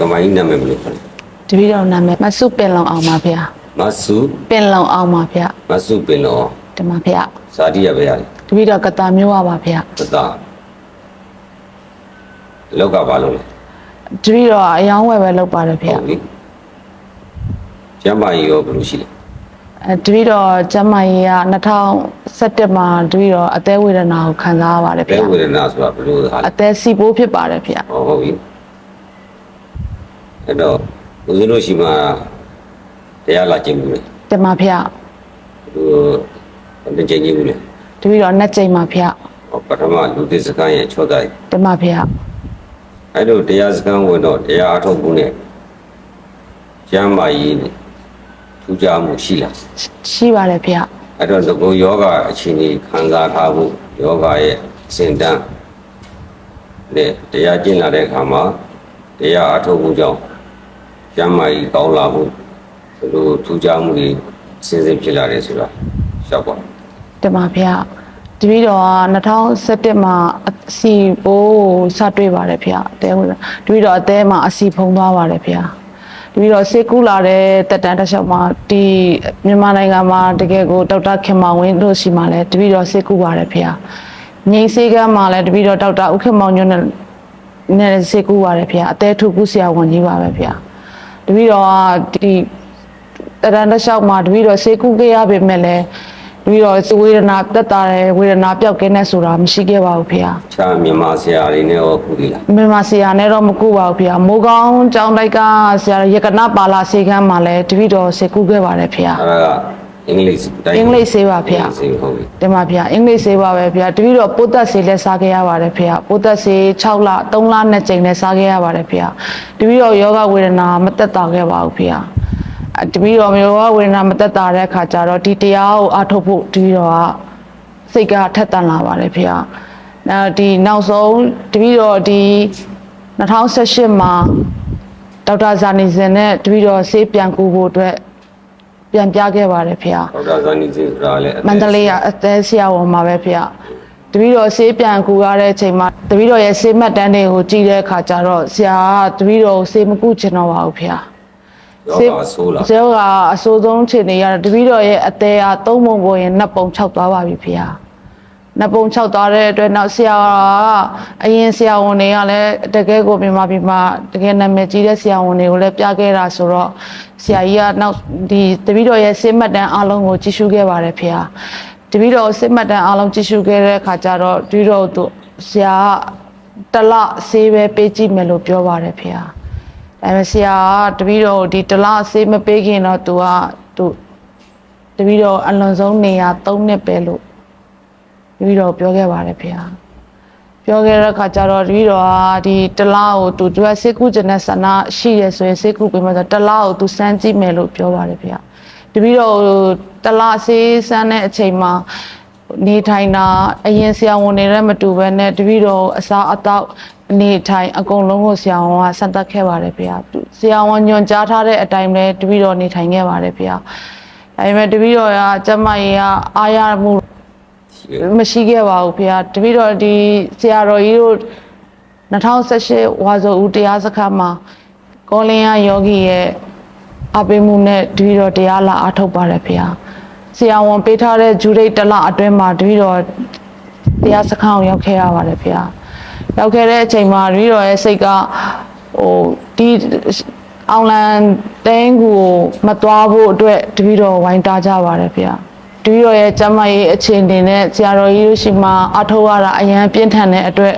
ကမိုင်းနာမည်ဘယ်လိုခေါ်လဲတပည့်တော်နာမည်မဆုပင်လုံအောင်ပါဗျာမဆုပင်လုံအောင်ပါဗျာမဆုပင်လောဒီမှာဗျာဇာတိရပဲရတယ်တပည့်တော်ကတာမျိုးပါဗျာသတာလောက်ကဘာလုံးလဲတပည့်တော်ကအယောင်းဝယ်ပဲလုပ်ပါတယ်ဗျာဟုတ်ပြီကျမ်းမာရေးရောဘယ်လိုရှိလဲအဲတပည့်တော်ကျမ်းမာရေးက2017မှာတပည့်တော်အသေးဝေဒနာကိုခံစားရပါတယ်ဘဲဗျာဝေဒနာဆိုတာဘယ်လိုဟာလဲအသေးစီပိုးဖြစ်ပါတယ်ဗျာဟောဟုတ်ပြီ အဲ့တော့ဦးဇင်းတို့ရှိမှတရားလာခြင်းဘူးလေဒီမှာဗျာဟိုဘယ်ချိန်ကြီးဘူးလေတပည့်တော်နှစ်ကြိမ်မှာဗျာဟောပထမလူသစ်စကန်းရဲ့ချောတိုင်းဒီမှာဗျာအဲ့တော့တရားစကန်းဝင်တော့တရားအထုတ်မှုနဲ့ကျမ်းမာရေးနဲ့ထူးခြားမှုရှိလားရှိပါတယ်ဗျာအဲ့တော့ဒီကုယောဂအခြေအနေခံစားထားဖို့ယောဂရဲ့စင်တန်းနဲ့တရားကျင့်လာတဲ့အခါမှာတရားအထုတ်မှုကြောင့် ကျမ်းမာရေးကောင်းလာဖို့ဘယ်လိုထူးခြားမှုတွေစဉ်စဉ်ဖြစ်လာတယ်ဆိုတာရှောက်ပါဒီမှာဗျာတပည့်တော်က2017မှာအစီပိုးစတွေ့ပါတယ်ဗျာအသေးဝေဒနာတပည့်တော်အသေးမှာအစီဖုံသွားပါတယ်ဗျာတပည့်တော်စေကူလာတဲ့တက်တန်းတစ်လျှောက်မှာဒီမြန်မာနိုင်ငံမှာတကယ်ကိုဒေါက်တာခင်မောင်ဝင်းတို့ရှိမှလဲတပည့်တော်စေကူပါတယ်ဗျာငိမ့်စေကမ်းမှာလဲတပည့်တော်ဒေါက်တာဥက္ကမောင်ညွန့်နဲ့နဲ့စေကူပါတယ်ဗျာအသေးထုကူဆရာဝန်ကြီးပါပဲဗျာ တပည့်တော်ကဒီတရန်တစ်လျှောက်မှာတပီတော့စေကုခဲ့ရပေမဲ့လည်းတပီတော့ဝေဒနာတက်တာတယ်ဝေဒနာပျောက်ကင်းတဲ့ဆိုတာမရှိခဲ့ပါဘူးဖေ။ခြားမြန်မာဆရာတွေနဲ့ရောခုဒီလားမြန်မာဆရာနဲ့တော့မကူပါဘူးဖေ။မိုးကောင်းကျောင်းတိုက်ကဆရာရကနာပါလာစေခန်းမှာလည်းတပီတော့စေကုခဲ့ပါတယ်ဖေအဲ့ဒါက အင်္ဂလိပ်တိုင်း။အင်္ဂလိပ်ဆေးပါဖေအင်္ဂလိပ်ဆေးဟုတ်ပြီ။ဒီမှာဖေအင်္ဂလိပ်ဆေးပါပဲဖေ။တပီတော့ပိုးသက်ဆေးလည်းစားခဲ့ရပါတယ်ဖေ။ပိုးသက်ဆေး6လ3လ2ကြိမ်လည်းစားခဲ့ရပါတယ်ဖေ။တပီတော့ယောဂဝေဒနာမတက်တာခဲ့ပါဘူးဖေ။အတပီတော့ယောဂဝေဒနာမတက်တာတဲ့အခါကျတော့ဒီတရားကိုအားထုတ်ဖို့တပီတော့ကစိတ်ကထက်သန်လာပါတယ်ဖေ။အဲဒီနောက်ဆုံးတပည့်တော်ဒီ2018မှာဒေါက်တာဇာနေစင်နဲ့တပည့်တော်ဆေးပြန်ကူဖို့အတွက် ပြန်ပြခဲ့ပါတယ်ဖေဒေါက်တာဇာနီစီဆိုတာလည်း။မန္တလေးကအသေးဆရာဝန်မှာပဲဖေ။တပည့်တော်ဆေးပြန်ကူရတဲ့အချိန်မှာတပည့်တော်ရဲ့ဆေးမှတ်တမ်းတွေကိုကြည့်တဲ့အခါကျတော့ဆရာကတပည့်တော်ကိုဆေးမကူချင်တော့ပါဘူးဖေ။ယောဂဆိုးလားဇေယောကအဆိုးဆုံးခြေနေရတော့တပည့်တော်ရဲ့အသေးအားသုံးပုံပေါ်ရင်နှစ်ပုံ၆သွားပါပြီဖေဟာ နှစ်ပုံ၆သွားတဲ့အတွက်နောက်ဆရာကအရင်ဆရာဝန်တွေကလည်းတကယ်ကိုမြန်မာပြည်မှာတကယ်နာမည်ကြီးတဲ့ဆရာဝန်တွေကိုလည်းပြခဲ့တာဆိုတော့ဆရာကြီးကနောက်ဒီတပည့်တော်ရဲ့စစ်မှတ်တမ်းအားလုံးကိုကြည့်ရှုခဲ့ပါတယ်ဖေဟာတပည့်တော်စစ်မှတ်တမ်းအားလုံးကြည့်ရှုခဲ့တဲ့အခါကျတော့တပည့်တော်တို့ဆရာကတစ်လဆေးပဲပေးကြည့်မယ်လို့ပြောပါတယ်ဖေဟာဒါပေမဲ့ဆရာကတပီတော့ဒီတလားဆေးမပေးခင်တော့ तू ကသူတပီတော့အလွန်ဆုံးနေရ3နှစ်ပဲလို့ တပီတော့ပြောခဲ့ပါတယ်ဖေဟာပြောခဲ့တဲ့အခါကျတော့တပီတော့ကဒီတလားကို तू သူကစေကုကျင်တဲ့ဆန္ဒရှိရဆိုရင်စေကုပေးမှဆိုတလားကို तू စမ်းကြည့်မယ်လို့ပြောပါတယ်ဖေဟာတပီတော့တလားဆေးစမ်းတဲ့အချိန်မှာနေထိုင်တာအရင်ဆရာဝန်တွေနဲ့မတူဘဲနဲ့တပည့်တော်အစားအသောက်နေထိုင်အကုန်လုံးကိုဆရာဝန်ကဆက်သက်ခဲ့ပါတယ်ဗျာဆရာဝန်ညွှန်ကြားထားတဲ့အတိုင်းပဲတပည့်တော်နေထိုင်ခဲ့ပါတယ်ဗျာဒါပေမဲ့တပည့်တော်ကကျမကြီးကအားရမှုရှိတယ် မရှိခဲ့ပါဘူးဗျာတပည့်တော်ဒီဆရာတော်ကြီးတို့2018ဝါဆိုဦးတရားစခန်းမှာကောလင်းရယောဂီရဲ့အပိမှုနဲ့တပည့်တော်တရားလာအားထုတ်ပါတယ်ဗျာဆရာဝန်ပေးထားတဲ့ဂျူရိတ်တစ်လအတွင်းမှာတပည့်တော်တရားစခန်းကိုရောက်ခဲ့ရပါတယ်ဗျာရောက်ခဲ့တဲ့အချိန်မှာတပည့်တော်ရဲ့စိတ်ကဟိုဒီအောင်လန်တင်းကူကိုမသွားဖို့အတွက်တပည့်တော်ဝိုင်းတားကြပါတယ်ဗျာ တပီတော်ရဲ့ကျမ်းမာရေးအခြေအနေနဲ့ဆရာတော်ကြီးတို့ရှိမှအထောက်ရတာအရန်ပြင်းထန်တဲ့အတွက်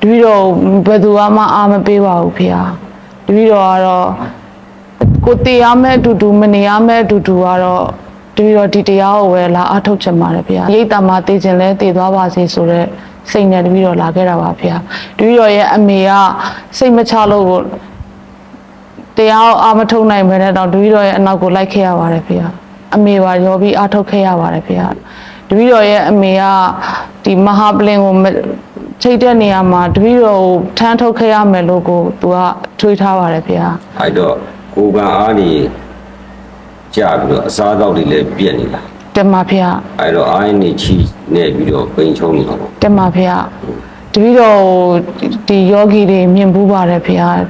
တပီတော်ဘယ်သူမှအားမပေးပါဘူးဖေဟာတပီတော်ကတော့ကိုတေရမဲ့အတူတူမနေရမဲ့အတူတူကတော့တပီတော်ဒီတရားကိုပဲလာအထုတ်ချင်ပါတယ်ဖေဟာရိတ်တမှာတည်ခြင်းလဲတည်သွားပါစေဆိုတော့စိတ်နဲ့တပီတော်လာခဲ့တာပါဖေဟာတပီတော်ရဲ့အမေကစိတ်မချလို့ကိုတရားကိုအာမထုတ်နိုင်ဘဲနဲ့တော့တပည့်တော်ရဲ့အနောက်ကိုလိုက်ခဲ့ရပါတယ်ဖေ။ အမေပါရောပြီးအာထုတ်ခဲ့ရပါတယ်ဖေ။တပည့်တော်ရဲ့အမေကဒီမဟာပလင်ကိုမချိတ်တဲ့နေရာမှာတပည့်တော်ကိုထမ်းထုတ်ခဲ့ရမယ်လို့ကိုသူကထွေးထားပါတယ်ဖေ။အဲ့တော့ကိုယ်ကအားနေကြာပြီးတော့အစားအသောက်တွေလည်းပြက်နေလားတမဖေအဲ့တော့အားနေချီနေပြီးတော့ပိန်ချုံနေတာပေါ့တမဖေတပည့်တော်ဒီယောဂီတွေမြင်ဘူးပါတယ်ဖေ။အအဲ့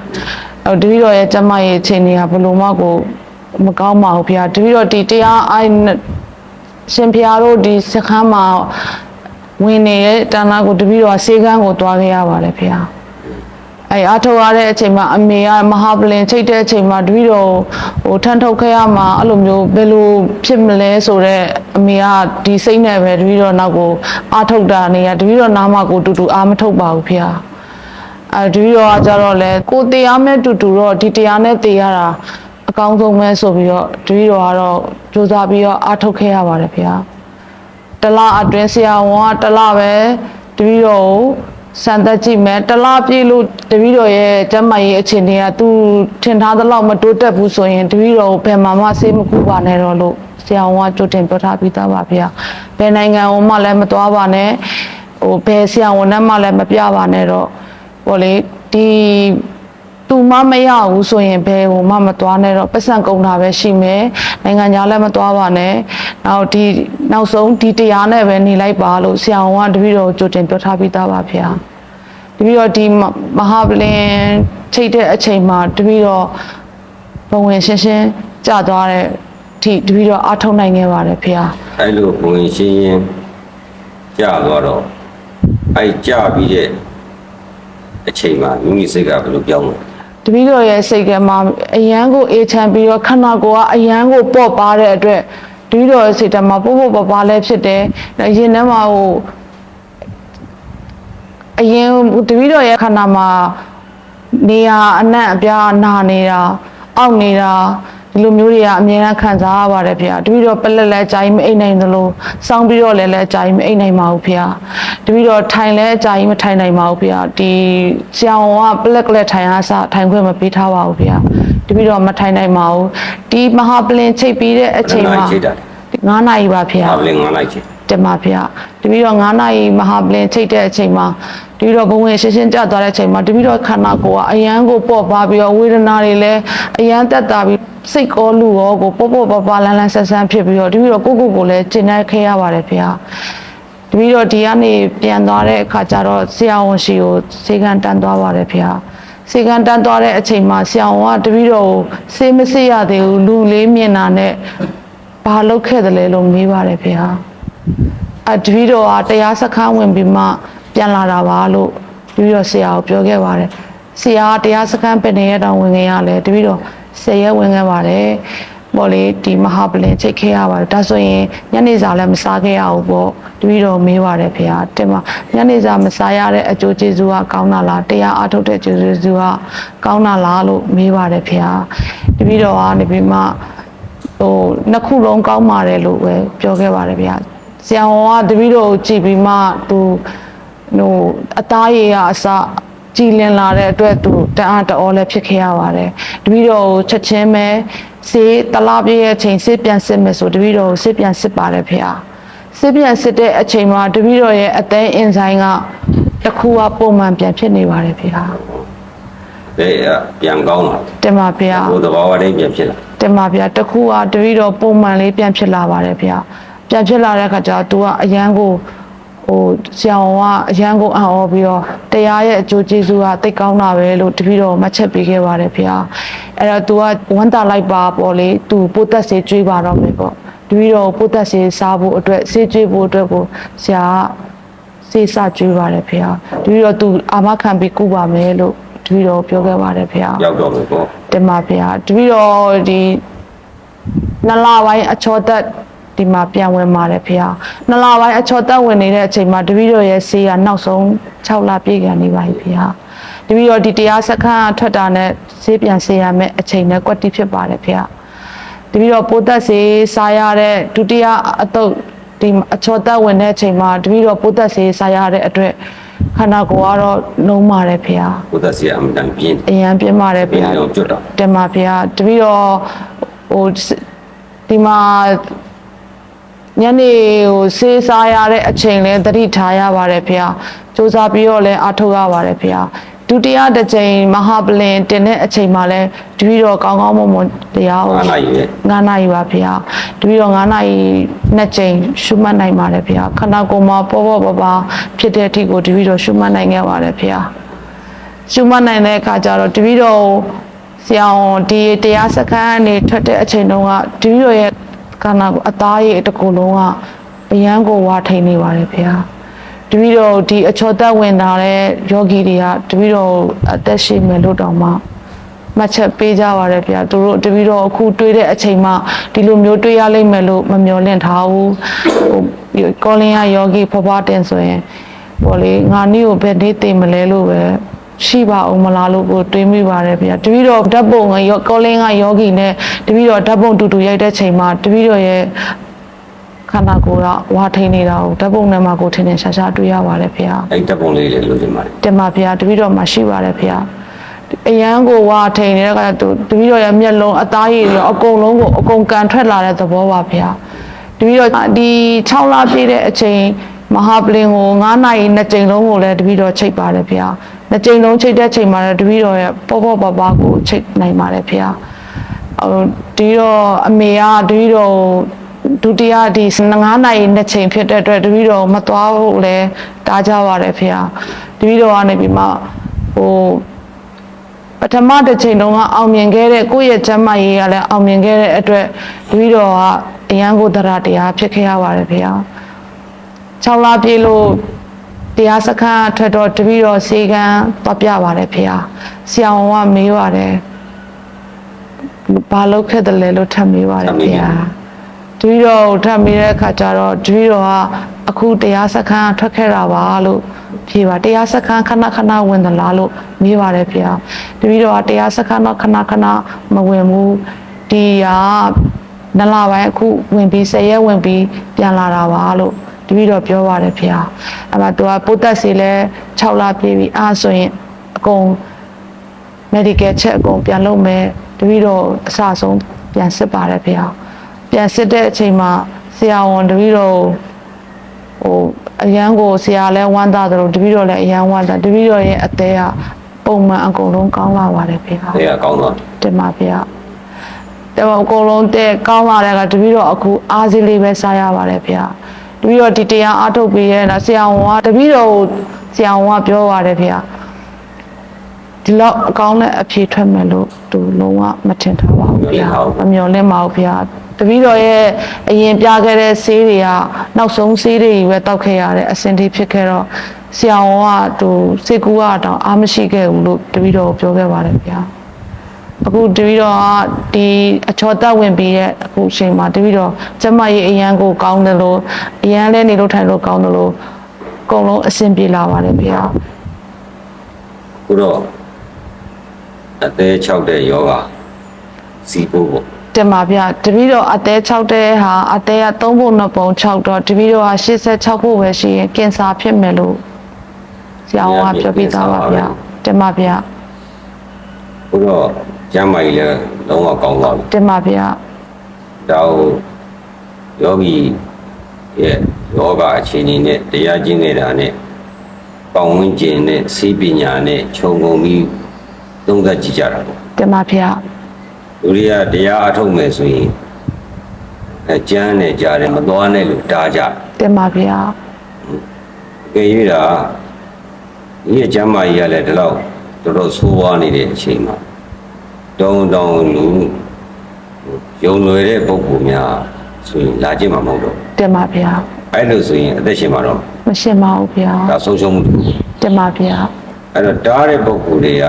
တော့တပည့်တော်ရဲ့ကျမရဲ့အခြေအနေကဘယ်လိုမှကို မကောင်းပါဘူးဗျာတပည့်တော်ဒီတရားအိုင်ရှင်ဖျားတို့ဒီစခန်းမှာဝင်နေတဲ့တဏ္ဍာကိုတပည့်တော်ကစေကန်းကိုတွားခဲ့ရပါတယ်ဗျာအဲအထောက်ရတဲ့အချိန်မှာအမေကမဟာပလင်ချိတ်တဲ့အချိန်မှာတပည့်တော်ဟိုထန်ထုတ်ခဲ့ရမှာအဲ့လိုမျိုးဘယ်လိုဖြစ်မလဲဆိုတော့အမေကဒီစိတ်နဲ့ပဲတပည့်တော်နောက်ကိုအာထုတ်တာနေရတပည့်တော်နားမှာကိုတူတူအာမထုတ်ပါဘူးဗျာအဲဒီတော့ကကြတော့လေကိုတရားမဲ့တူတူတော့ဒီတရားနဲ့တရားတာ အကောင်းဆုံးပဲဆိုပြီးတော့တပည့်တော်ကတော့စူးစမ်းပြီးတော့အားထုတ်ခဲ့ရပါတယ်ဗျာတလအတွင်းဆရာဝန်ကတလပဲတပည့်တော်ကိုစံသက်ကြည့်မယ်တလပြည့်လို့တပည့်တော်ရဲ့ကျန်းမာရေးအခြေအနေကသူထင်ထားသလောက်မတိုးတက်ဘူးဆိုရင်တပည့်တော်ကိုဘယ်မှာမှဆေးမကူပါနဲ့တော့လို့ဆရာဝန်ကကြိုတင်ပြောထားပြီးသားပါဗျာဘယ်နိုင်ငံကိုမှလည်းမသွားပါနဲ့ဟိုဘယ်ဆရာဝန်နဲ့မှလည်းမပြပါနဲ့တော့ဟိုလေဒီ သူမမရဘူးဆိုရင်ဘယ်ဟိုမှမသွားနဲ့တော့ပတ်စံကုန်တာပဲရှိမယ်နိုင်ငံခြားလည်းမသွားပါနဲ့နောက်ဒီနောက်ဆုံးဒီတရားနဲ့ပဲနေလိုက်ပါလို့ဆရာဝန်ကတပည့်တော်ကြိုတင်ပြောထားပြီးသားပါဗျာတပည့်တော်ဒီမမဟာပလင်ထိတ်တဲ့အချိန်မှာတပည့်တော်ဘဝင်ရှင်းရှင်းကြာသွားတဲ့ဒီတပည့်တော်အားထုတ်နိုင်ခဲ့ပါတယ်ဗျာအဲ့လိုဝင်ရှင်းရင်ကြာသွားတော့အဲ့ကြာပြီးတဲ့အချိန်မှာမိမိစိတ်ကဘယ်လိုပြောင်းလဲ တပည့်တော်ရဲ့စိတ်ကမှာအယမ်းကိုအေးချမ်းပြီးတော့ခန္ဓာကိုယ်ကအယမ်းကိုပေါ့ပါတဲ့အတွက်တပည့်တော်ရဲ့စိတ်ထဲမှာပို့ဖို့ပပါလည်းဖြစ်တယ်။အရင်ထဲမှာဟိုအရင်တပည့်တော်ရဲ့ခန္ဓာမှာနေရာအနှံ့အပြားနာနေတာအောက်နေတာ ဒီလိုမျိုးတွေကအများအားခံစားရပါတယ်ဖေ။တပည့်တော်ပလက်လက်အကြိုင်မအိတ်နိုင်သလိုစောင်းပြီးတော့လည်းလည်းအကြိုင်မအိတ်နိုင်ပါဘူးဖေ။တပည့်တော်ထိုင်လည်းအကြိုင်မထိုင်နိုင်ပါဘူးဖေ။ဒီဆရာဝန်ကပလက်ကလက်ထိုင်အားစထိုင်ခွင့်မပေးထားပါဘူးဖေ။တပည့်တော်မထိုင်နိုင်ပါဘူး။ဒီမဟာပလင်ချိတ်ပြီးတဲ့အချိန်မှာချိန်တာ9နာရီပါဖေဒါလည်း9လိုက်ချိန်တင်ပါဗျာတပီတော့9နာရီမဟာပလင်ချိတ်တဲ့အချိန်မှာတပီတော့ဘဝင်ရှင်းရှင်းကြသွားတဲ့အချိန်မှာတပီတော့ခန္ဓာကိုယ်ကအယမ်းကိုပေါ့ပါပြီးတော့ဝေဒနာတွေလည်းအယမ်းတက်တာပြီး စိတ်ကောလူရောကိုပေါ့ပေါ့ပါပါလန်းလန်းဆန်းဆန်းဖြစ်ပြီးတော့တပီတော့ကိုယ့်ကိုယ်ကိုလည်းကျင်နိုင်ခဲ့ရပါတယ်ဗျာတပီတော့ဒီကနေပြန်သွားတဲ့အခါကျတော့ဆရာဝန်ရှိကိုစေကန်တန်းသွားပါတယ်ဗျာစေကန်တန်းသွားတဲ့အချိန်မှာဆရာဝန်ကတပီတော့ကိုစေးမစေးရသေးဘူးလူလေးမြင်တာနဲ့ဘာလုပ်ခဲ့တယ်လဲလို့မေးပါတယ်ဗျာအတပီတော်ကတရားစခန်းဝင်ပြီးမှပြန်လာတာပါလို့တပီတော်ဆရာကိုပြောခဲ့ပါတယ်ဆရာကတရားစခန်းပဲနေရတောင်ဝင်ခဲ့ရလဲတပီတော် ဆယ်ရက်ဝင်ခဲ့ပါတယ်ပေါ့လေဒီမဟာပလင်ချိတ်ခဲ့ရပါတယ်ဒါဆိုရင်ညနေစာလည်းမစားခဲ့ရဘူးပေါ့တပီတော်မေးပါတယ်ဖေဟာတင်မညနေစာမစားရတဲ့အကျိုးကျေးဇူးကကောင်းတာလားတရားအားထုတ်တဲ့ကျေးဇူးကကောင်းတာလားလို့မေးပါတယ်ဖေဟာတပီတော်ကနေပြီးမှဟိုနှစ်ခုလုံးကောင်းပါတယ်လို့ပဲပြောခဲ့ပါတယ်ဗျာဆရာဝန်ကတပည့်တော်ကိုကြည်ပြီးမှသူဟိုအသားရည်ကအစ ကြည်လင်လာတဲ့အတွက်သူတအားတအောလည်းဖြစ်ခဲ့ရပါတယ်တပည့်တော်ကိုချက်ချင်းပဲစေးတလားပြည့်ရဲ့အချိန်စေးပြန်စစ်မယ်ဆိုတပည့်တော်ကိုစေးပြန်စစ်ပါတယ်ဖေဟာစေးပြန်စစ်တဲ့အချိန်မှာတပည့်တော်ရဲ့အသိအင်ဆိုင်ကတစ်ခုကပုံမှန်ပြန်ဖြစ်နေပါတယ်ဖေဟာဘယ်အပြန်ကောင်းလာတင်ပါဖေဟာဟိုသဘာဝတိုင်းပြန်ဖြစ်လာတင်ပါဗျာတခုကတပည့်တော်ပုံမှန်လေးပြန်ဖြစ်လာပါတယ်ဗျာပြန်ဖြစ်လာတဲ့အခါကျတော့ तू ကအရန်ကို ဟိုဆရာဝန်ကအရန်ကိုအံ့ဩပြီးတော့တရားရဲ့အကျိုးကျေးဇူးကတိတ်ကောင်းတာပဲလို့တပည့်တော်မှတ်ချက်ပေးခဲ့ပါတယ်ဗျာအဲ့တော့ तू ကဝန်တာလိုက်ပါပေါ့လေ तू ပို့သက်စေးကျွေးပါတော့မယ်ပေါ့တပည့်တော်ပို့သက်စေးစားဖို့အတွက်စေးကျွေးဖို့အတွက်ကိုဆရာကစေးစကျွေးပါတယ်ဗျာတပည့်တော် तू အာမခံပြီးကုပါမယ်လို့တပည့်တော်ပြောခဲ့ပါတယ်ဗျာ ရောက်တော့မယ်ပေါ့ တင်ပါဗျာတပည့်တော်ဒီနှစ်လပိုင်းအချောသက် ဒီမှာပြန်ဝင်ပါတယ်ဖေဟာနှစ်လပိုင်းအချောသက်ဝင်နေတဲ့အချိန်မှာတပည့်တော်ရဲ့ဆေးကနောက်ဆုံး6လပြည့်ကန်နေပါပြီဖေဟာတပည့်တော်ဒီတရားစခန်းကထွက်တာနဲ့ဆေးပြန်ဆေးရမယ်အချိန်နဲ့ကွက်တိဖြစ်ပါတယ်ဖေဟာတပည့်တော်ပိုးသက်ဆေးစားရတဲ့ဒုတိယအတုပ်ဒီအချောသက်ဝင်တဲ့အချိန်မှာတပည့်တော်ပိုးသက်ဆေးစားရတဲ့အတွက်ခန္ဓာကိုယ်ကတော့လုံးပါတယ်ဖေဟာကိုသက်စီအမှန်တန်ပြင်းအရန်ပြင်းပါတယ်ပြဖေင်းဟာအောင်ကျွတ်တော့တင်ပါဗျာတပီတော့ဟိုဒီမှာ ညနေဟိုစေးစားရတဲ့အချိန်လဲသတိထားရပါတယ်ဖေဟာစူးစမ်းပြီးတော့လဲအားထုတ်ရပါတယ်ဖေဟာဒုတိယတစ်ချိန်မဟာပလင်တင်တဲ့အချိန်မှာလဲတပီတော့ကောင်းကောင်းမွန်မွန်တရားကို9နာရီပဲ9နာရီပါဖေဟာတပီတော့9နာရီနှစ်ချိန်ရှုမှတ်နိုင်ပါတယ်ဖေဟာခန္ဓာကိုယ်မှာပေါ်ပေါ်ပါပါဖြစ်တဲ့အထိကိုတပီတော့ရှုမှတ်နိုင်ခဲ့ပါတယ်ဖေဟာရှုမှတ်နိုင်တဲ့အခါကျတော့တပည့်တော်ဟဆရာဝန်ဒီတရားစခန်းကနေထွက်တဲ့အချိန်တုန်းကတပည့်တော်ရဲ့ ခန္ဓာကိုယ်အသားရည်တစ်ခုလုံးကအရန်ကိုဝါထိန်နေပါတယ်ဖေဟာတပည့်တော်ဒီအချော်သက်ဝင်လာတဲ့ယောဂီတွေကတပည့်တော်အသက်ရှင်မယ်လို့တောင်မှမှတ်ချက်ပေးကြပါရဗျာသူတို့တပည့်တော်အခုတွေးတဲ့အချိန်မှဒီလိုမျိုးတွေးရလိမ့်မယ်လို့မမျှော်လင့်ထားဘူးဟိုပြီးကောလင်းရယောဂီဖွားဖွားတင်ဆိုရင်ပေါ်လေငါနည်းကိုဘယ်နေ့သိမလဲလို့ပဲ ရှိပါအောင်မလားလို့ကိုတွေးမိပါတယ်ဗျာတပည့်တော်ဓာတ်ပုံကယောကောလင်းကယောဂီနဲ့တပည့်တော်ဓာတ်ပုံတူတူရိုက်တဲ့ချိန်မှာတပည့်တော်ရဲ့ခန္ဓာကိုယ်ကဝါထိန်နေတာကိုဓာတ်ပုံထဲမှာကိုထင်ထင်ရှားရှားတွေ့ရပါတယ်ဗျာအဲ့တပ်ပုံလေးလေးလိုချင်ပါတယ်တင်ပါဗျာတပည့်တော်မှာရှိပါတယ်ဗျာအရန်ကိုဝါထိန်နေတဲ့ကတတပည့်တော်ရဲ့မျက်လုံးအသားရည်တွေအကုန်လုံးကိုအကုန်ကန်ထွက်လာတဲ့သဘောပါဗျာတပည့်တော်ဒီ6လပြည့်တဲ့အချိန်မဟာပလင်ကို9နာရီ2ချိန်လုံးကိုလည်းတပည့်တော်ချိတ်ပါတယ်ဗျာ 2ချိန်လုံးချိတ်တဲ့ချိန်မှာလည်းတပည့်တော်ရဲ့ပေါ့ပေါ့ပါပါကိုချိတ်နိုင်ပါတယ်ဗျာဟိုဒီတော့အမေကတပည့်တော်ဒုတိယဒီ9နာရီ2ချိန်ဖြစ်တဲ့အတွက်တပည့်တော်မသွားဖို့လည်းတားကြပါတယ်ဖေဟာတပည့်တော်ကနေပြီးမှဟိုပထမတစ်ချိန်တုန်းကအောင်မြင်ခဲ့တဲ့ကိုယ့်ရဲ့ကျမ်းမာရေးကလည်းအောင်မြင်ခဲ့တဲ့အတွက်တပည့်တော်ကအရန်ကိုတရတရားဖြစ်ခဲ့ရပါတယ်ဖေဟာ6လပြည့်လို့ တရားစခန်းအထွက်တော့တပည့်တော်စေကံသွားပြပါတယ်ဖေဟာဆရာဝန်ကမေးပါတယ်ဘာလုပ်ခဲ့တယ်လဲလို့ထပ်မေးပါတယ်ဖေဟာတပီတော့ထပ်မိတဲ့အခါကျတော့တပီတော့ကအခုတရားစခန်းထွက်ခဲ့တာပါလို့ဖြေပါတရားစခန်းခဏခဏဝင်သလားလို့မေးပါတယ်ဖေဟာတပီတော့ကတရားစခန်းတော့ခဏခဏမဝင်ဘူးဒီကနလပိုင်းအခုဝင်ပြီး၁၀ရက်ဝင်ပြီးပြန်လာတာပါလို့ တပီတော့ပြောပါတယ်ဖေဟာအဲ့မှာသူကပိုးသက်စီလဲ6လပြည့်ပြီအားဆိုရင်အကုန် medical check အကုန်ပြန်လုပ်မယ်တပီတော့အစဆုံးပြန်စစ်ပါတယ်ဖေဟာပြန်စစ်တဲ့အချိန်မှာဆရာဝန်တပည့်တော်ဟိုအရန်ကိုဆရာလည်းဝမ်းသာတယ်လို့တပည့်တော်လည်းအရန်ဝမ်းသာတပည့်တော်ရဲ့အသေးကပုံမှန်အကုန်လုံးကောင်းလာပါတယ်ဖေဟာ။ဒါကကောင်းတော့တင်ပါဗျာတဲ့အကုန်လုံးတဲ့ကောင်းလာတဲ့ကတပည့်တော်အခုအားစီးလေးပဲစားရပါတယ်ဗျာတ ပည့်တော်ဒီတရားအားထုတ်ပြီးရဲ့လားဆရာဝန်ကတပည့်တော်ကိုဆရာဝန်ကပြောပါတယ်ဗျာဒီလောက်အကောင်းတဲ့အဖြေထွက်မယ်လို့သူလုံးဝမထင်ထားပါဘူးဗျာမမျှော်လင့်ပါဘူးဗျာတပည့်တော်ရဲ့အရင်ပြခဲ့တဲ့ဆေးတွေကနောက်ဆုံးဆေးတွေကြီးပဲတောက်ခဲ့ရတဲ့အဆင်ပြေဖြစ်ခဲ့တော့ဆရာဝန်ကသူစိတ်ကူးကတော့အားမရှိခဲ့ဘူးလို့တပည့်တော်ကိုပြောခဲ့ပါတယ်ဗျာ အခုတပီတော့ကဒီအချောတက်ဝင်ပြီးတဲ့အခုအချိန်မှာတပီတော့ကျမရဲ့အရန်ကိုကောင်းတယ်လို့အရန်လဲနေလို့ထိုင်လို့ကောင်းတယ်လို့အကုန်လုံးအဆင်ပြေလာပါတယ်ဗျာခုတော့အသေး6တဲ့ယောဂစီပိုးပေါ့တင်ပါဗျာတပီတော့အသေး6တဲ့ဟာအသေးက3ပုံ2ပုံ6တော့တပီတော့က86ဖို့ပဲရှိရင်ကင်ဆာဖြစ်မယ်လို့ဆရာဝန်ကပြောပြသားပါဗျာတင်ပါဗျာခုတော့ ကျမ်းမာကြီးလည်းလုံးဝကောင်းသွားပြီတင်ပါဗျာဒါကိုယောဂီရဲ့ယောဂအခြေအနေနဲ့တရားကျင့်နေတာနဲ့ပေါင်းဝင်ကျင်နဲ့စီးပညာနဲ့ခြုံငုံပြီးသုံးသပ်ကြည့်ကြတာပေါ့တင်ပါဗျာလူတွေကတရားအထုတ်မယ်ဆိုရင်အကျမ်းနဲ့ကြားတယ်မသွားနဲ့လို့တားကြတင်ပါဗျာကဲရတာဒီရဲ့ကျမ်းမာကြီးကလည်းဒီလောက်တော်တော်ဆိုးဝါးနေတဲ့အချိန်မှာ တောင်းတောင်းလူယုံလွယ်တဲ့ပုံပုံများဆိုရင်လာကြည့်မှာမဟုတ်တော့တင်ပါဗျာအဲ့လိုဆိုရင်အသက်ရှင်မှာတော့မရှင်းပါဘူးဗျာဒါဆုံးရှုံးမှုတစ်ခုတင်ပါဗျာအဲ့တော့တားတဲ့ပုံပုံတွေက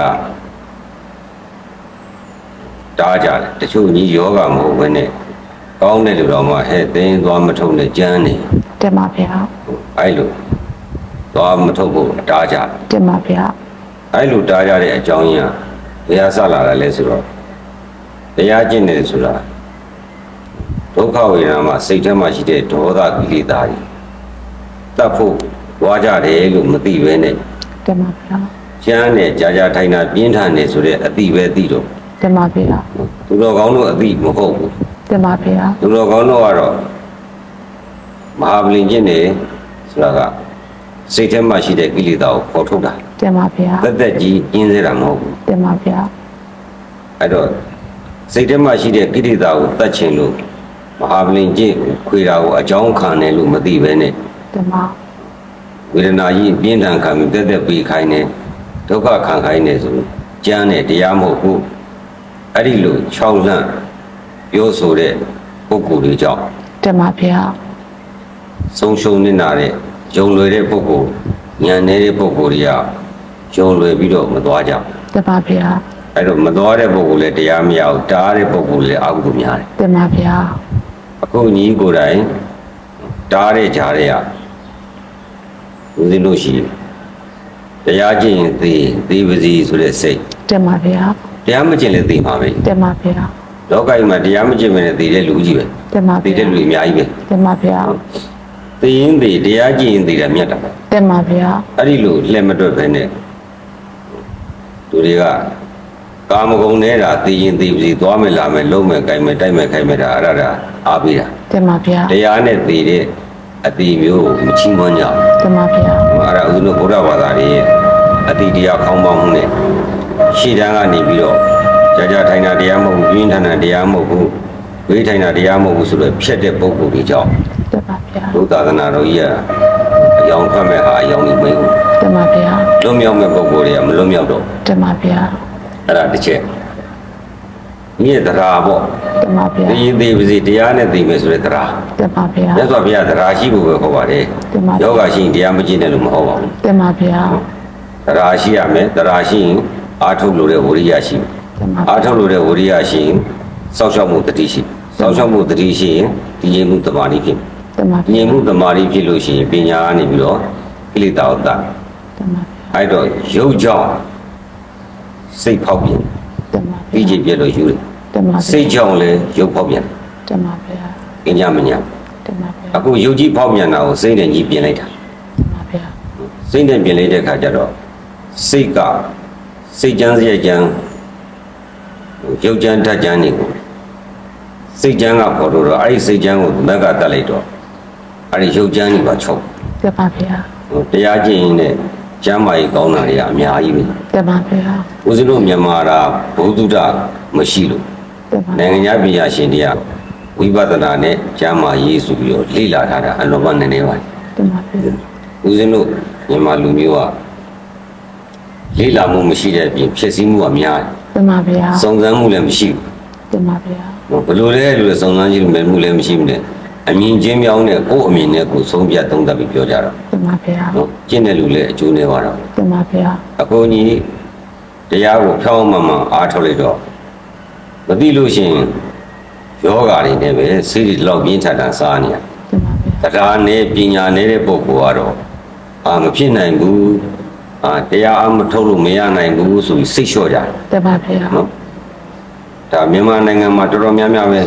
တားကြတယ်တချို့ကြီးယောဂမဟုတ်ဘဲနဲ့ကောင်းတယ်လို့တော့မှဟဲ့သိင်းသွားမထုံနဲ့ကြမ်းနေတင်ပါဗျာအဲ့လိုသွားမထုတ်ဖို့တားကြတယ်တင်ပါဗျာအဲ့လိုတားကြတဲ့အကြောင်းရင်းက ဘယ်ဟာဆက်လာတာလဲဆိုတော့တရားကျင့်တယ်ဆိုတာဒုက္ခဝေဒနာမှာစိတ်ထဲမှာရှိတဲ့ဒေါသကိလေသာတွေတတ်ဖို့ဝါကြတယ်လို့မသိဘဲနဲ့တင်ပါဗျာကျမ်းနဲ့ကြာကြာထိုင်တာပြင်းထန်နေဆိုတဲ့အတိပဲသိတော့တင်ပါဗျာသူတော်ကောင်းတို့အတိမဟုတ်ဘူးတင်ပါဗျာသူတော်ကောင်းတို့ကတော့မဟာပလင်ကျင့်တယ်ဆိုတာကစိတ်ထဲမှာရှိတဲ့ကိလေသာကိုပေါ်ထုတ်တာ တင်ပါဗျာသက်သက်ကြီးကျင်းစေတာမဟုတ်ဘူးတင်ပါဗျာအဲ့တော့စိတ်ထဲမှာရှိတဲ့ကိရိတာကိုတတ်ချင်လို့မဟာပလင်ကျင့်ခွေတာကိုအကြောင်းခံတယ်လို့မသိဘဲနဲ့တင်ပါဝေဒနာကြီးပြင်းထန်ခံပြီးတက်တက်ပြီးခိုင်းတယ်ဒုက္ခခံခိုင်းတယ်ဆိုကြမ်းတယ်တရားမဟုတ်ဘူးအဲ့ဒီလို6လန့်ပြောဆိုတဲ့ပုဂ္ဂိုလ်တွေကြောင့်တင်ပါဗျာဆုံးရှုံးနေတာတဲ့ဂျုံလွယ်တဲ့ပုဂ္ဂိုလ်ညံနေတဲ့ပုဂ္ဂိုလ်တွေက ဂျုံလွယ်ပြီးတော့မသွားကြဘူးတင်ပါဗျာအဲ့တော့မသွားတဲ့ပုဂ္ဂိုလ်လည်းတရားမရဘူးတားတဲ့ပုဂ္ဂိုလ်လည်းအကုသိုလ်များတယ်တင်ပါဗျာအခုညီကိုယ်တိုင်တားတဲ့ကြားတဲ့ကဦးဇင်းတို့ရှိတရားကျင့်ရင်သိသိပါစီဆိုတဲ့စိတ်တင်ပါဗျာတရားမကျင့်လည်းသိမှာပဲတင်ပါဗျာလောကကြီးမှာတရားမကျင့်မနဲ့သိတဲ့လူကြီးပဲတင်ပါသိဗျာတဲ့လူအများကြီးပဲတင်ပါဗျာသိရင်သိတရားကျင့်ရင်သိတယ်မြတ်တာပဲတင်ပါဗျာအဲ့ဒီလိုလက်မတွက်ပဲနဲ့ သူတွေကကာမဂုဏ်နေတာသိရင်သိပြီသွားမယ်လာမယ်လုံးမယ်ကြိုက်မယ်တိုက်မယ်ခိုက်မယ်ဒါအဲ့ဒါဒါအားပေးတာတင်ပါဗျာတရားနဲ့သိတဲ့အတိမျိုးကိုမချီးမွမ်းကြဘူးတင်ပါဗျာအဲ့ဒါဥဒ္ဓဘုရားဘာသာတွေရဲ့အတိတရားခေါင်းပေါင်းမှုနဲ့ရှေ့တန်းကနေပြီးတော့ကြာကြာထိုင်တာတရားမဟုတ်ဘူးပြင်းထန်တာတရားမဟုတ်ဘူးဝေးထိုင်တာတရားမဟုတ်ဘူးဆိုတော့ဖြတ်တဲ့ပုံကိုယ်တွေကြောင့်တင်ပါဗျာဒုသာသနာတော်ကြီးက အယောင်ဖတ်မဲ့ဟာအယောင်ကြီးမင်းဘူးတင်ပါဗျာလွတ်မြောက်မဲ့ပုံကိုယ်တွေကမလွတ်မြောက်တော့တင်ပါဗျာအဲ့ဒါတစ်ချက်မြင့်တရားပေါ့တင်ပါဗျာသိရင်သိပါစေတရားနဲ့သိမယ်ဆိုတဲ့တရားတင်ပါဗျာမြတ်စွာဘုရားတရားရှိဖို့ပဲခေါ်ပါတယ်တင်ပါယောဂရှိရင်တရားမကျင့်တယ်လို့မဟုတ်ပါဘူးတင်ပါဗျာတရားရှိရမယ်တရားရှိရင်အာထုတ်လို့တဲ့ဝိရိယရှိမယ်တင်ပါအာထုတ်လို့တဲ့ဝိရိယရှိရင်စောက်ရှောက်မှုတတိရှိစောက်ရှောက်မှုတတိရှိရင်ဒီငြိမ်မှုတမာတိဖြစ် တင်ပါငြိမ်မှုတမာတိဖြစ်လို့ရှိရင်ပညာကနေပြီးတော့ကိလေသာကိုတတ်တင်ပါအဲ့တော့ရုပ်ကြောင့်စိတ်ဖောက်ပြန်တင်ပါပြီးကြည့်ပြလို့ယူတယ်တင်ပါစိတ်ကြောင့်လည်းရုပ်ဖောက်ပြန်တင်ပါဗျာပညာမညာတင်ပါဗျာအခုရုပ်ကြီးဖောက်ပြန်တာကိုစိတ်နဲ့ကြီးပြင်လိုက်တာတင်ပါဗျာစိတ်နဲ့ပြင်လိုက်တဲ့အခါကျတော့စိတ်ကစိတ်ကြမ်းစရိုက်ကြမ်းရုပ်ကြမ်းဓာတ်ကြမ်းတွေကိုစိတ်ကြမ်းကပေါ်လို့တော့အဲ့ဒီစိတ်ကြမ်းကိုမက်ကတတ်လိုက်တော့ အဲ့ဒီရုပ်ကြမ်းတွေပါချုပ်တင်ပါဗျာဟိုတရားကျင့်ရင်လည်းကျမ်းမာရေးကောင်းတာတွေကအများကြီးပဲတင်ပါဗျာဦးဇင်းတို့မြန်မာရာဘုဒ္ဓမရှိလို့တင်ပါနိုင်ငံခြားပညာရှင်တွေကဝိပဿနာနဲ့ကျမ်းမာရေးဆိုပြီးတော့လေ့လာထားတာအလွန်မှနည်းနည်းပါတင်ပါဗျာဦးဇင်းတို့မြန်မာလူမျိုးကလေ့လာမှုမရှိတဲ့အပြင်ဖြစ်စည်းမှုကများတယ်တင်ပါဗျာစုံစမ်းမှုလည်းမရှိတင်ပါဗျာဘူးဘယ်လိုလဲလူတွေစုံစမ်းကြည့်လို့မှုလည်းမရှိဘူးနဲ့ အမြင်ချင်းမြောင်းတဲ့ကိုယ့်အမြင်နဲ့ကိုယ်ဆုံးဖြတ်သုံးသပ်ပြီးပြောကြတာတင်ပါဗျာနော်ကျင့်တဲ့လူလည်းအကျိုးနေပါတော့တင်ပါဗျာအခုကြီးတရားကိုဖြောင်းမှန်မှန်အားထုတ်လိုက်တော့မသိလို့ရှိရင်ယောဂါတွေနဲ့ပဲစိတ်တွေလောက်ပြင်းထန်တာစားနေရတင်ပါဗျာတရားနဲ့ပညာနဲ့တဲ့ပုဂ္ဂိုလ်ကတော့အာမဖြစ်နိုင်ဘူးအာတရားအမထုတ်လို့မရနိုင်ဘူးဆိုပြီးစိတ်လျှော့ကြတယ်တင်ပါဗျာနော်ဒါမြန်မာနိုင်ငံမှာတော်တော်များများပဲ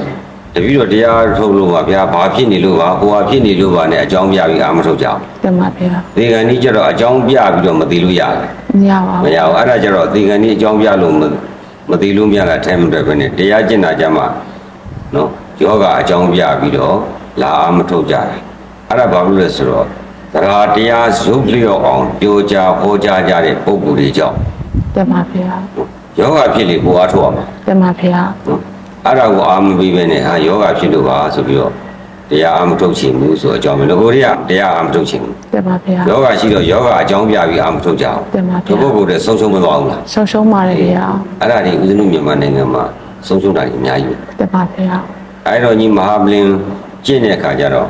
တပည့်တော်တရားထုတ်လို့ပါဗျာဘာဖြစ်နေလို့ပါဟိုဟာဖြစ်နေလို့ပါနဲ့အကြောင်းပြပြီးအာမထုတ်ကြအောင်တင်ပါဗျာဒီကနေ့ကျတော့အကြောင်းပြပြီးတော့မသိလို့ရတယ်မရပါမဘူးရဘူးအဲ့ဒါကျတော့ဒီကနေ့အကြောင်းပြလို့မမသိလို့မရတာထဲမတွေ့ပဲနဲ့တရားကျင့်တာကြမှာနော်ယောဂအကြောင်းပြပြီးတော့လာအာမထုတ်ကြတယ်အဲ့ဒါဘာလို့လဲဆိုတော့တရားတရားရုပ်လျော့အောင်ပြောကြဟောကြားကြတဲ့ပုံကိုယ်တွေကြောင့်တင်ပါဗျာယောဂဖြစ်လေကိုအားထုတ်အောင်တင်ပါဗျာနော် အဲ့ဒါကိုအာမပြီးပဲနဲ့ဟာယောဂဖြစ်လို့ပါဆိုပြီးတော့တရားအာမထုတ်ချင်ဘူးဆိုအကြောင်းပဲငကိုတွေကတရားအာမထုတ်ချင်ဘူးတင်ပါဗျာယောဂရှိတော့ယောဂအကြောင်းပြပြီးအာမထုတ်ကြအောင်တင်ပါဒီဗျာပုဂ္ဂိုလ်တွေဆုံးရှုံးမသွားဘူးလားဆုံးရှုံးပါတယ်ဗျာအဲ့ဒါတွေဦးဇင်းတို့မြန်မာနိုင်ငံမှာဆုံးရှုံးတာကြီးအများကြီးပဲတင်ပါဗျာအဲ့တော့ညီမဟာပလင်ကျင့်တဲ့အခါကျတော့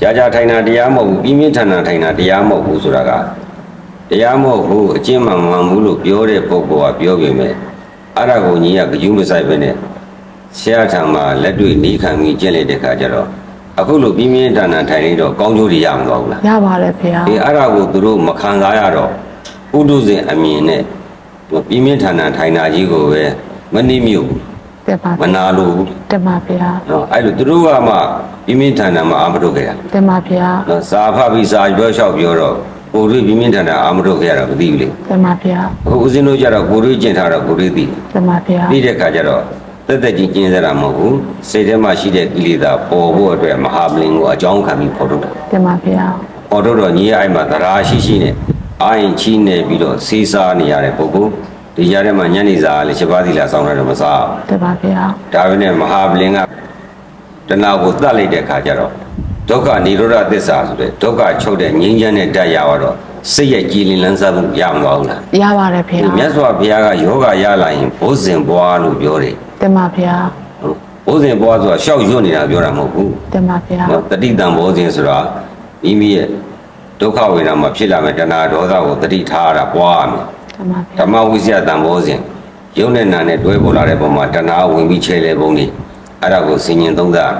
ကြာကြာထိုင်တာတရားမဟုတ်ဘူးပြင်းပြင်းထန်ထန်ထိုင်တာတရားမဟုတ်ဘူးဆိုတာကတရားမဟုတ်ဘူးအကျင့်မှန်မှန်ဘူးလို့ပြောတဲ့ပုဂ္ဂိုလ်ကပြောပေမဲ့ အဲ့ဒါကိုညီကဂယုမဆိုင်ပဲနဲ့ဆရာထံမှာလက်တွေ့နေခံပြီးကျင့်လိုက်တဲ့အခါကျတော့အခုလိုပြင်းပြင်းထန်ထန်ထိုင်နေတော့ကောင်းကျိုးတွေရမှာမဟုတ်ဘူးလားရပါတယ်ဗျာဒီအဲ့ဒါကိုသူတို့မခံစားရတော့ဥဒုဇင်အမြင်နဲ့ပြင်းပြင်းထန်ထန်ထိုင်တာကြီးကိုပဲမနှိမ့်မြုပ်ဘူးတင်ပါမနာလို့ဘူးတင်ပါဗျာနော်အဲ့လိုသူတို့ကမှပြင်းပြင်းထန်ထန်မှအာမထုတ်ခဲ့တာတင်ပါဗျာနော်စာဖတ်ပြီးစာပြောလျှောက်ပြောတော့ ကိုယ်တွေ့ပြင်းပြင်းထန်ထန်အာမထုတ်ခဲ့ရတာမသိဘူးလေတင်ပါဗျာအခုဦးဇင်းတို့ကြတော့ကိုယ်တွေ့ကျင့်ထားတော့ကိုယ်တွေ့သိတင်ပါဗျာပြီးတဲ့အခါကျတော့တက်တက်ကြီးကျင့်စရာမဟုတ်ဘူးစိတ်ထဲမှာရှိတဲ့ကိလေသာပေါ်ဖို့အတွက်မဟာပလင်ကိုအကြောင်းခံပြီးဖော်ထုတ်တာတင်ပါဗျာပေါ်တော့တော့ညီရဲ့အဲ့မှာသရာရှိရှိနဲ့အာရင်ချီးနေပြီးတော့စေးစားနေရတဲ့ပုဂ္ဂိုလ်ဒီကြားထဲမှာညနေစာလည်းချက်ပါးသီလာဆောင်းရတော့မစားဘူးတင်ပါဗျာဒါပဲနဲ့မဟာပလင်ကတဏှာကိုတတ်လိုက်တဲ့ခါကျတော့ ဒုက္ခនិရောဓသစ္စာဆိုတဲ့ဒုက္ခချုပ်တဲ့ငြိမ်းချမ်းတဲ့တရားရတော့စိတ်ရဲ့ကြည်လင်လန်းစားမှုရမှာမဟုတ်လားရပါတယ်ဖေဒီမြတ်စွာဘုရားကယောဂရလာရင်ဘိုးစဉ်ဘွားလို့ပြောတယ်တင်ပါဗျာဘိုးစဉ်ဘွားဆိုတာရှောက်ရွတ်နေတာပြောတာမဟုတ်ဘူးတင်ပါဗျာနော်တတိတံဘိုးစဉ်ဆိုတာမိမိရဲ့ဒုက္ခဝေဒနာမှာဖြစ်လာမဲ့တဏှာဒေါသကိုတတိထားရတာပွားရမယ်တင်ပါဗျာဓမ္မဝိဇ္ဇာတံဘောစဉ်ယုံနဲ့နာနဲ့တွဲပေါ်လာတဲ့ပုံမှာတဏှာဝင်ပြီးချဲလေပုံနေအဲ့ဒါကိုဆင်ញင်သုံးသပ်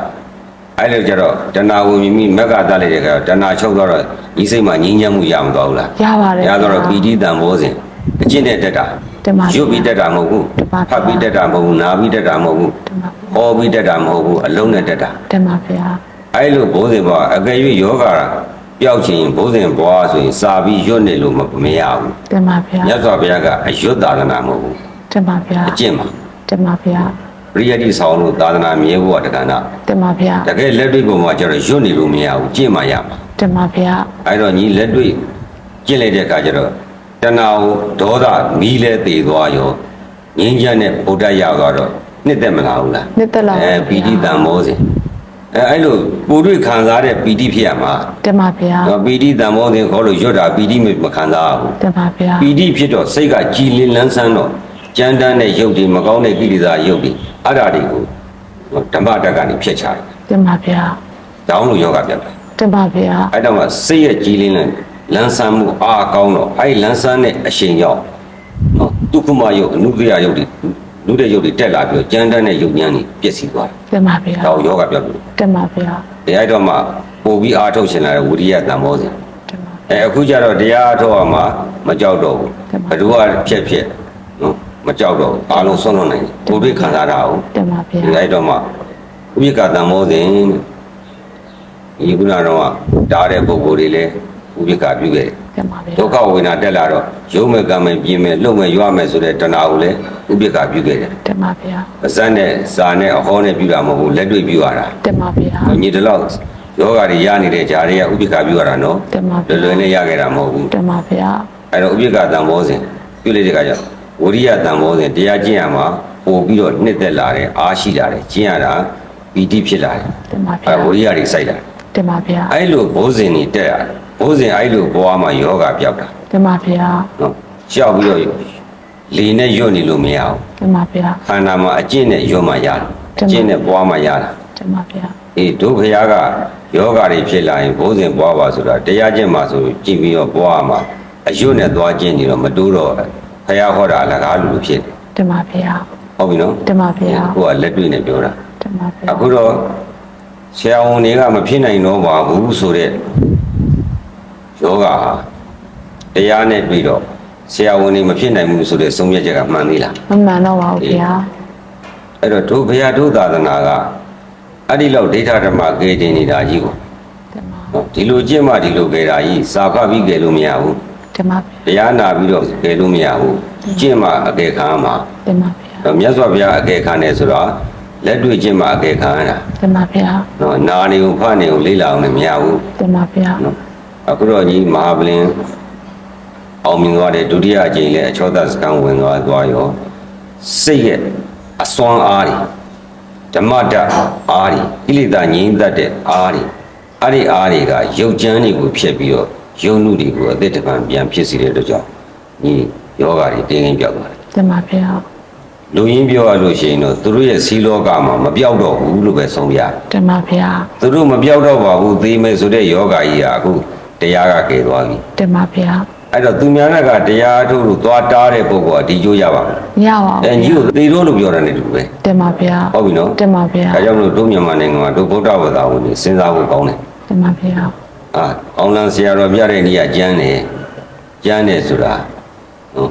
အဲ့လိုကြတော့တဏှာဝင်ပြီးမက်ကတတ်လိုက်တဲ့ကတဏှာချုပ်တော့ဒီစိတ်မှာငြိမ်းချမ်းမှုရမသွားဘူးလားရပါတယ်ရတော့ပီတိတံဘောစဉ်အကျင့်နဲ့တက်တာတင်ပါဗျာရွတ်ပြီးတက်တာမဟုတ်ဘူးတင်ပါဗျာဖတ်ပြီးတက်တာမဟုတ်ဘူးနားပြီးတက်တာမဟုတ်ဘူးတင်ပါဟောပြီးတက်တာမဟုတ်ဘူးအလုံးနဲ့တက်တာတင်ပါဗျာအဲ့လိုဘိုးစဉ်ဘွားအကယ်၍ယောဂပျောက်ခြင်းဘိုးစဉ်ဘွားဆိုရင်စာပြီးရွတ်နေလို့မမရဘူးတင်ပါဗျာမြတ်စွာဘုရားကအရွတ်သာသနာမဟုတ်ဘူးတင်ပါဗျာအကျင့်ပါတင်ပါဗျာပ ရိယတိဆောင်လို့သာသနာမြဲဖို့ကတက္ကနာတင်ပါဗျာတကယ်လက်တွေ့ပုံမှာကျတော့ရွတ်နေလို့မရဘူးကျင့်မှရမှာတင်ပါဗျာအဲ့တော့ညီလက်တွေ့ကျင့်လိုက်တဲ့အခါကျတော့တဏှာကိုဒေါသမီးလဲတည်သွားရောငြင်းချမ်းတဲ့ဗုဒ္ဓရသွားတော့နှစ်သက်မလားဘူးလားနှစ်သက်လာပါအဲဗျာပီတိတံမောစဉ်အဲအဲ့လိုကိုယ်တွေ့ခံစားတဲ့ပီတိဖြစ်ရမှာတင်ပါဗျာပီတိတံမောစဉ်ခေါ်လို့ရွတ်တာပီတိမခံစားဘူးတင်ပါဗျာပီတိဖြစ်တော့စိတ်ကကြည်လင်လန်းဆန်းတော့ ကြမ်းတမ်းတဲ့ရုပ်တွေမကောင်းတဲ့ကိလေသာရုပ်တွေအဲ့ဒါတွေကိုဓမ္မတက်ကနေဖျက်ချတယ်တင်ပါဗျာ။တောင်းလို့ယောဂပြတ်တယ်တင်ပါဗျာ။အဲ့တော့မှစိတ်ရဲ့ကြည်လင်လန်းလန်းဆန်းမှုအားကောင်းတော့အဲ့ဒီလန်းဆန်းတဲ့အရှင်ရောက်နော်ဒုက္ခမယုတ်အနုတ္တရယုတ်တွေလူတဲ့ယုတ်တွေတက်လာပြီးတော့ကြမ်းတမ်းတဲ့ယုတ်ဉာဏ်တွေပျက်စီးသွားတယ်တင်ပါဗျာ။ဒါကိုယောဂပြတ်လို့တင်ပါဗျာတရားတော့မှပို့ပြီးအားထုတ်ရှင်လာတဲ့ဝိရိယတန်မောစဉ်တင်ပါအဲအခုကျတော့တရားအထုတ်အောင်မှမကြောက်တော့ဘူးတင်ပါဘယ်သူကဖြက်ဖြက်နော် မကြောက်တော့ဘူးအားလုံးဆုံးလွန်နိုင်တယ်ကိုယ်တွေ့ခံစားတာကိုတင်ပါဗျာဒီလိုက်တော့မှဥပိ္ပကတံမောစဉ်ဒီကုနာတော့တားတဲ့ပုံကိုယ်တွေလည်းဥပိ္ပကပြုခဲ့တယ်တင်ပါဗျာဒုက္ခဝေဒနာတက်လာတော့ယုံမဲ့ကံမဲ့ပြင်းမဲ့လှုပ်မဲ့ရွမဲ့ဆိုတဲ့တဏှာကိုလည်းဥပိ္ပကပြုခဲ့တယ်တင်ပါဗျာအစနဲ့စာနဲ့အဟောနဲ့ပြုတာမဟုတ်ဘူးလက်တွေ့ပြုရတာတင်ပါဗျာညီတလောက်ယောဂါတွေရနေတဲ့ဂျာတွေကဥပိ္ပကပြုရတာနော်တင်ပါဗျာလွယ်လွယ်နဲ့ရခဲ့တာမဟုတ်ဘူးတင်ပါဗျာအဲ့တော့ဥပိ္ပကတံမောစဉ်ပြုလိုက်တဲ့အခါကျ ဝရိယတံမောစဉ်တရားကျင့်ရမှာပို့ပြီးတော့နှစ်သက်လာတယ်အားရှိလာတယ်ကျင့်ရတာပီတိဖြစ်လာတယ်တင်ပါအဲဗျာဝရိယတွေစိုက်လာတယ်တင်ပါဗျာအဲ့လိုဘိုးစဉ်တွေတက်ရတယ်ဘိုးစဉ်အဲ့လိုဘွားမှာယောဂပြောက်တာတင်ပါဗျာနော်ရှောက်ပြီးတော့လေနဲ့ရွတ်နေလို့မရဘူးတင်ပါဗျာခန္ဓာမှာအကျင့်နဲ့ရွတ်မှရတယ်အကျင့်နဲ့ဘွားမှရတာတင်ပါဗျာအေးတို့ဖရာကယောဂတွေဖြစ်လာရင်ဘိုးစဉ်ဘွားပါဆိုတာတရားကျင့်မှဆိုကြည့်ပြီးတော့ဘွားမှာအရွတ်နဲ့သွားကျင့်နေတော့မတိုးတော့ ဖရာဟောတာအလကားလူလူဖြစ်တယ်တင်ပါဗျာဟုတ်ပြီနော်တင်ပါဗျာကိုကလက်တွေ့နဲ့ပြောတာတင်ပါဗျာအခုတော့ဆရာဝန်တွေကမဖြစ်နိုင်တော့ပါဘူးဆိုတော့ယောဂဟာတရားနဲ့ပြီးတော့ဆရာဝန်တွေမဖြစ်နိုင်ဘူးဆိုတဲ့ဆုံးဖြတ်ချက်ကမှန်သေးလားမမှန်တော့ပါဘူးဗျာအဲ့တော့ဒုဘုရားဒုသာသနာကအဲ့ဒီလောက်ဒိဋ္ဌဓမ္မကေတင်နေတာကြီးကိုတင်ပါနော်ဒီလိုကျင့်မှဒီလိုကေတာကြီးစာဖတ်ပြီးကေလို့မရဘူး တင်ပါဗျာတရားနာပြီးတော့ကေလို့မရဘူးကျင့်မှအကေခံမှာတင်ပါဗျာတော့မြတ်စွာဘုရားအကေခံတယ်ဆိုတော့လက်တွေ့ကျင့်မှအကေခံရတာတင်ပါဗျာနော်နာနေကိုဖတ်နေကိုလေ့လာအောင်လည်းမရဘူးတင်ပါဗျာနော်အခုတော့ကြီးမဟာပလင်အောင်မြင်သွားတဲ့ဒုတိယအကြိမ်လည်းအချောသစကံဝင်သွားသွားရောစိတ်ရဲ့အစွမ်းအားတွေဓမ္မတအားတွေဣလိတငြိမ်းတတ်တဲ့အားတွေအဲ့ဒီအားတွေကရုပ်ကြမ်းတွေကိုဖျက်ပြီးတော့ ယုံနုတွေကိုအသက်တပံပြန်ဖြစ်စေတဲ့အတွက်ကြောင့်ညီယောဂါတွေတင်းတင်းပြောက်သွားတယ်တင်ပါဗျာလူရင်းပြောရလို့ရှိရင်တော့သူတို့ရဲ့စီးလောကမှာမပြောက်တော့ဘူးလို့ပဲဆုံးပြရတယ်တင်ပါဗျာသူတို့မပြောက်တော့ပါဘူးသေမယ်ဆိုတဲ့ယောဂါကြီးကအခုတရားကကယ်သွားပြီတင်ပါဗျာအဲ့တော့သူများကတရားထုတ်လို့သွားတားတဲ့ပုဂ္ဂိုလ်ကဒီကျိုးရပါမယ်မရပါအဲဘူးညီတို့သေတော့လို့ပြောတာ ਨੇ တူပဲတင်ပါဗျာဟုတ်ပြီနော်တင်ပါဗျာဒါကြောင့်မလို့တို့မြန်မာနိုင်ငံမှာတို့ဗုဒ္ဓဘာသာဝင်တွေစဉ်းစားဖို့ကောင်းတယ်တင်ပါဗျာ အာအောင်လန်ဆရာတော်ပြတဲ့နေရာကျမ်းတယ်ကျမ်းတယ်ဆိုတာနော်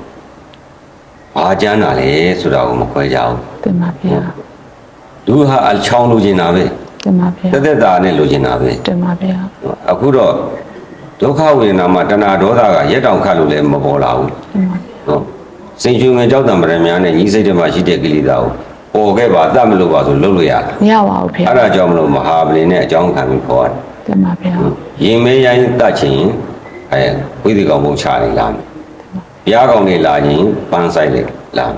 ဘာကျမ်းတာလဲဆိုတာကိုမခွဲကြဘူးတင်ပါဗျာလူဟာအချောင်းလိုချင်တာပဲတင်ပါဗျာတက်တက်တာနဲ့လိုချင်တာပဲတင်ပါဗျာနော်အခုတော့ဒုက္ခဝေဒနာမှာတဏှာဒေါသကရက်တောင်ခတ်လို့လည်းမပေါ်လာဘူးတင်ပါနော်စင်ချွေငယ်ကြောက်တံပရမများနဲ့ညီစိတ်တွေမှာရှိတဲ့ကိလေသာကိုပေါ်ခဲ့ပါတတ်မလို့ပါဆိုလုပ်လို့ရတာမရပါဘူးဗျာအဲ့ဒါကြောင့်မလို့မဟာပလင်နဲ့အကြောင်းခံပြီးခေါ်ရတယ် တင်ပါဗျာရင်မဲရိုင်းတတ်ချင်အဲဝိသေကောင်ဘုံချနေလာမယ်ဘုရားကောင်တွေလာရင်ပန်းဆိုင်လေလာမယ်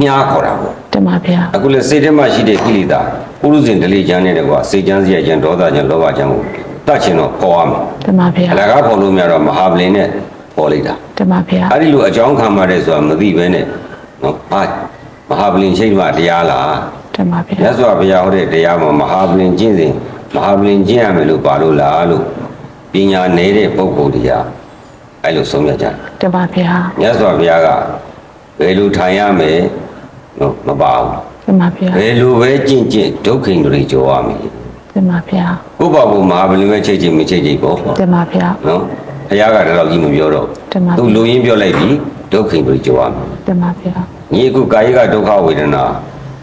မြားခေါ်တာပေါ့တင်ပါဗျာအခုလေစိတ်ထဲမှာရှိတဲ့ကိလေသာပုရုဇဉ်ဒလိချမ်းနဲ့တကွာစိတ်ချမ်းစရာချမ်းဒေါသချမ်းလောဘချမ်းကိုတတ်ချင်တော့ခေါ်ရမယ်တင်ပါဗျာအလကားခေါ်လို့မရတော့မဟာဗလင်နဲ့ခေါ်လိုက်တာတင်ပါဗျာအဲ့ဒီလိုအကြောင်းခံပါတယ်ဆိုတာမသိဘဲနဲ့နော်ဟာမဟာဗလင်ရှိမှတရားလားတင်ပါဗျာမြတ်စွာဘုရားဟောတဲ့တရားမှာမဟာဗလင်ကျင့်စဉ် မဟာဗလင်ကျင့်ရမယ်လို့ပါလို့လားလို့ပညာနေတဲ့ပုဂ္ဂိုလ်တရားအဲ့လိုဆုံးဖြတ်ကြတယ်တင်ပါဗျာမြတ်စွာဘုရားကဘယ်လိုထိုင်ရမယ်နော်မပါဘူးတင်ပါဗျာဘယ်လိုပဲကျင့်ကျင့်ဒုက္ခိန္ဒြေကြောရမယ်တင်ပါဗျာဥပ္ပဘုမဟာဗလင်ပဲချိတ်ချိတ်မချိတ်ချိတ်ပေါ့တင်ပါဗျာနော်ဘုရားကတတော့ကြီးမပြောတော့တင်ပါသူလူရင်းပြောလိုက်ပြီဒုက္ခိန္ဒြေကြောရမယ်တင်ပါဗျာညီအခုကာယကဒုက္ခဝေဒနာ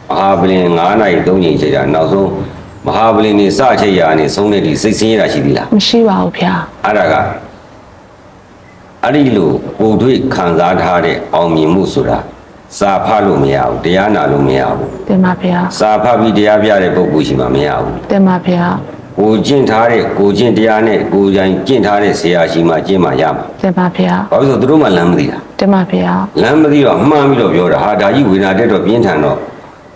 မဟာပလင်9နာရီ3ချိန်ချိန်တာနောက်ဆုံး မဟာပလင်နေစချိန်ရာနေဆုံးတဲ့ဒီစိတ်ဆင်းရဲတာရှိပြီလားမရှိပါဘူးဗျာအဲ့ဒါကအဲ့ဒီလိုပုံတွေ့ခံစားထားတဲ့အောင်မြင်မှုဆိုတာစာဖတ်လို့မရဘူးတရားနာလို့မရဘူးတင်ပါဗျာစာဖတ်ပြီးတရားပြတဲ့ပုဂ္ဂိုလ်ရှိမှမရဘူးတင်ပါဗျာကိုကျင့်ထားတဲ့ကိုကျင့်တရားနဲ့ကိုယ်တိုင်ကျင့်ထားတဲ့ဆရာရှိမှကျင့်မှရမှာတင်ပါဗျာဘာလို့လဲဆိုတော့သူတို့မှလမ်းမသိတာတင်ပါဗျာလမ်းမသိတော့မှန်းပြီးတော့ပြောတာဟာဒါကြီးဝေဒနာတက်တော့ပြင်းထန်တော့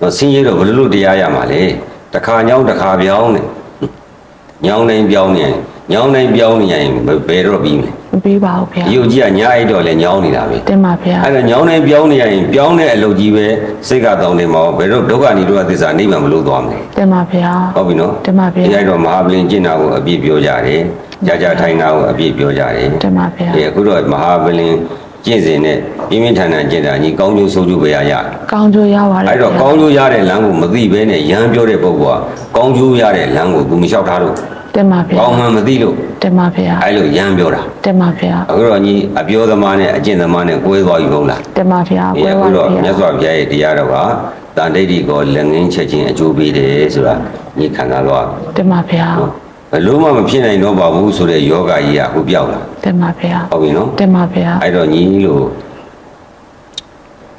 တော့ဆင်းရဲတော့ဘယ်လိုလုပ်တရားရမှာလဲ တခါညောင်းတခါပြောင်းနေညောင်းတိုင်းပြောင်းနေရင်ညောင်းတိုင်းပြောင်းနေရင်ဘယ်တော့ပြီးမလဲမပြီးပါဘူးဗျာဒီယုတ်ကြီးကညာအိတ်တော့လဲညောင်းနေတာပဲတင်ပါဗျာအဲ့ဒါညောင်းတိုင်းပြောင်းနေရင်ပြောင်းတဲ့အလုပ်ကြီးပဲစိတ်ကတောင်းနေမှာဘယ်တော့ဒုက္ခနိရောဓသစ္စာနိဗ္ဗာန်မလို့သွားမလဲတင်ပါဗျာဟုတ်ပြီနော်တင်ပါဗျာဒီအဲ့တော့မဟာပလင်ကျင့်တာကိုအပြည့်ပြောကြတယ်ကြာကြာထိုင်တာကိုအပြည့်ပြောကြတယ်တင်ပါဗျာဒီအခုတော့မဟာပလင် ကျင့်စဉ်နဲ့ပြင်းပြင်းထန်ထန်ကျင့်တာညီကောင်းကျိုးဆိုးကျိုးပဲရရကောင်းကျိုးရပါတယ်အဲ့တော့ကောင်းကျိုးရတဲ့လမ်းကိုမသိဘဲနဲ့ရဟန်းပြောတဲ့ပုဂ္ဂိုလ်ကကောင်းကျိုးရတဲ့လမ်းကိုသူမလျှောက်ထားလို့တင်ပါဗျာကောင်းမှန်မသိလို့တင်ပါဗျာအဲ့လိုရဟန်းပြောတာတင်ပါဗျာအခုတော့ညီအပြောသမားနဲ့အကျင့်သမားနဲ့ကိုယ်သွားယူမဟုတ်လားတင်ပါဗျာဒီဝဲအခုပါတော့ဗျာမြတ်စွာဘုရားရဲ့တရားတော်ကတန်တိတ်ဒီကိုလက်ငင်းချက်ချင်းအကျိုးပေးတယ်ဆိုတာညီခံစားတော့တင်ပါဗျာ ဘယ်လို့မှမဖြစ်နိုင်တော့ပါဘူးဆိုတဲ့ယောဂကြီးကအခုပြောက်လာတင်ပါဗျာဟုတ်ပြီနော်တင်ပါဗျာအဲ့တော့ညီလို့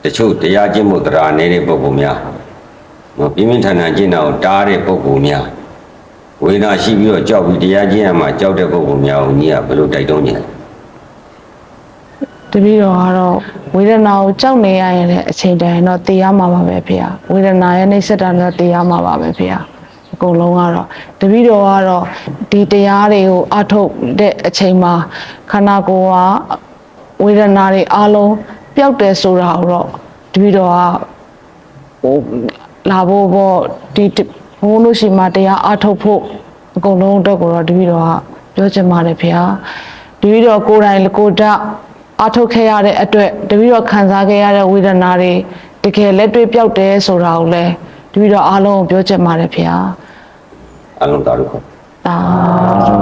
တချို့တရားကျင့်ဖို့တရားနေတဲ့ပုဂ္ဂိုလ်များနော်ပြင်းပြင်းထန်ထန်ကျင့်တာကိုတားတဲ့ပုဂ္ဂိုလ်များဝေဒနာရှိပြီးတော့ကြောက်ပြီးတရားကျင့်ရမှာကြောက်တဲ့ပုဂ္ဂိုလ်များကိုညီကဘယ်လိုတိုက်တွန်းကြလဲတပည့်တော်ကတော့ဝေဒနာကိုကြောက်နေရရင်လည်းအချိန်တန်ရင်တော့သိရမှာပါပဲဖေဟာဝေဒနာရဲ့နှိစ္စတာတော့သိရမှာပါပဲဖေဟာ အကုန်လုံးကတော့တပည့်တော်ကတော့ဒီတရားတွေကိုအထုတ်တဲ့အချိန်မှာခန္ဓာကိုယ်ကဝေဒနာတွေအလုံးပျောက်တယ်ဆိုတာကိုတော့တပည့်တော်ကဟိုလာဖို့ပေါ့ဒီဘုန်းလို့ရှိမှတရားအထုတ်ဖို့အကုန်လုံးအတွက်ကိုတော့တပည့်တော်ကပြောချင်ပါတယ်ဖေဟာတပည့်တော်ကိုယ်တိုင်ကိုယ်တက်အထုတ်ခဲ့ရတဲ့အတွက်တပည့်တော်ခံစားခဲ့ရတဲ့ဝေဒနာတွေတကယ်လက်တွေ့ပြောက်တယ်ဆိုတာကိုလည်းတပည့်တော်အားလုံးကိုပြောချင်ပါတယ်ဖေဟာ あるこるかあ